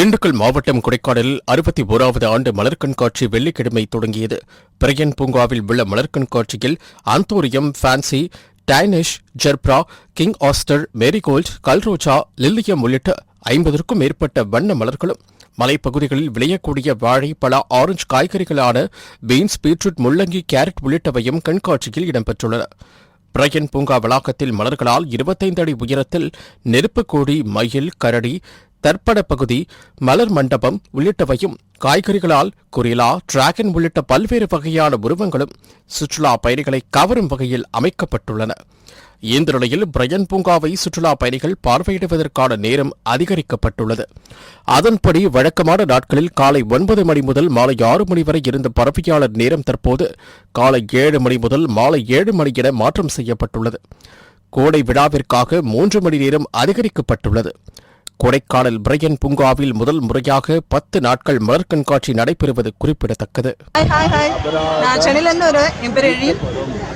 திண்டுக்கல் மாவட்டம் கொடைக்கானலில் அறுபத்தி ஓராவது ஆண்டு மலர் கண்காட்சி வெள்ளிக்கிழமை தொடங்கியது. பிரையன் பூங்காவில் உள்ள மலர் கண்காட்சியில் ஆந்தோரியம் ஃபேன்சி டைனிஷ் ஜெர்ப்ரா கிங் ஆஸ்டர் மேரிகோல்ட் கல்ரோஜா லில்லியம் உள்ளிட்ட ஐம்பதற்கும் மேற்பட்ட வண்ண மலர்களும். மலைப்பகுதிகளில் விளையக்கூடிய வாழை பல ஆரஞ்சு காய்கறிகளான பீன்ஸ் பீட்ரூட் முள்ளங்கி கேரட் உள்ளிட்டவையும் கண்காட்சியில் இடம்பெற்றுள்ளன. பிரையன் பூங்கா வளாகத்தில் மலர்களால் இருபத்தைந்து அடி உயரத்தில் நெருப்புக்கோடி மயில் கரடி தர்ப்பண பகுதி மலர் மண்டபம் உள்ளிட்டவையும் காய்கறிகளால் குரிலா டிராகன் உள்ளிட்ட பல்வேறு வகையான உருவங்களும் சுற்றுலா பயணிகளை கவரும் வகையில் அமைக்கப்பட்டுள்ளன. இந்த நிலையில் பிரையன் பூங்காவை சுற்றுலா பயணிகள் பார்வையிடுவதற்கான நேரம் அதிகரிக்கப்பட்டுள்ளது. அதன்படி வழக்கமான நாட்களில் காலை ஒன்பது மணி முதல் மாலை ஆறு மணி வரை இருந்த பார்வையாளர் நேரம் தற்போது காலை ஏழு மணி முதல் மாலை ஏழு மணி என மாற்றம் செய்யப்பட்டுள்ளது. கோடை விழாவிற்காக மூன்று மணி நேரம் அதிகரிக்கப்பட்டுள்ளது. கொடைக்கானல் பிரையன் பூங்காவில் முதல் முறையாக பத்து நாட்கள் மலர் கண்காட்சி நடைபெறுவது குறிப்பிடத்தக்கது. ஹாய் ஹாய் ஹாய் நான் சென்னையிலேருந்து வரேன் என் பேர் எழில்.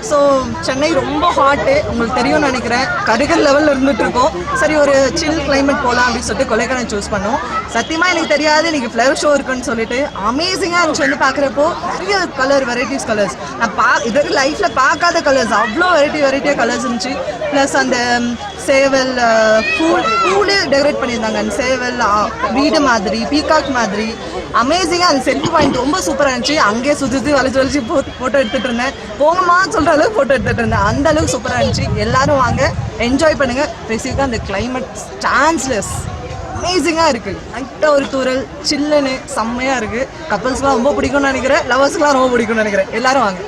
ஸோ சென்னை ரொம்ப ஹாட்டு உங்களுக்கு தெரியும்னு நினைக்கிறேன். கருகல் லெவலில் இருந்துட்டு இருக்கோம் சரி ஒரு சில் கிளைமேட் போகலாம் அப்படின்னு சொல்லிட்டு கொலைக்கானல் சூஸ் பண்ணோம். சத்தியமாக எனக்கு தெரியாது. இன்னைக்கு ஃப்ளவர் ஷோ இருக்குன்னு சொல்லிட்டு. அமேசிங்காக இருந்துச்சு வந்து பார்க்குறப்போ. நிறைய கலர் வெரைட்டிஸ் கலர்ஸ் நான் பா இது வரைக்கும் லைஃப்பில் பார்க்காத கலர்ஸ் அவ்வளோ வெரைட்டி வெரைட்டியாக கலர்ஸ் இருந்துச்சு. ப்ளஸ் அந்த சேவல் பூ பூலே டெக்கரேட் பண்ணியிருந்தாங்க. அந்த சேவல் வீடு மாதிரி பீகாக் மாதிரி. அமேசிங்காக அந்த செல்ஃபி பாயிண்ட் ரொம்ப சூப்பராக இருந்துச்சு. அங்கேயே சுற்றி சுற்றி வளைச்சு வளைச்சு போ ஃபோட்டோ எடுத்துகிட்டு இருந்தேன். போங்கம்மா சொல்கிற அளவுக்கு ஃபோட்டோ எடுத்துகிட்டு இருந்தேன். அந்த அளவுக்கு சூப்பராக இருந்துச்சு. எல்லாரும் வாங்க என்ஜாய் பண்ணுங்கள் ஸ்பெசிஃபிக்காக அந்த கிளைமேட் சான்ஸ்லெஸ் அமேசிங்காக இருக்குது லைட்டாக ஒரு தூரல் சில்லுன்னு செம்மையாக இருக்குது கப்பல்ஸ்லாம் ரொம்ப பிடிக்கும்னு நினைக்கிறேன். லவர்ஸ்க்குலாம் ரொம்ப பிடிக்கும்னு நினைக்கிறேன். எல்லாரும் வாங்க.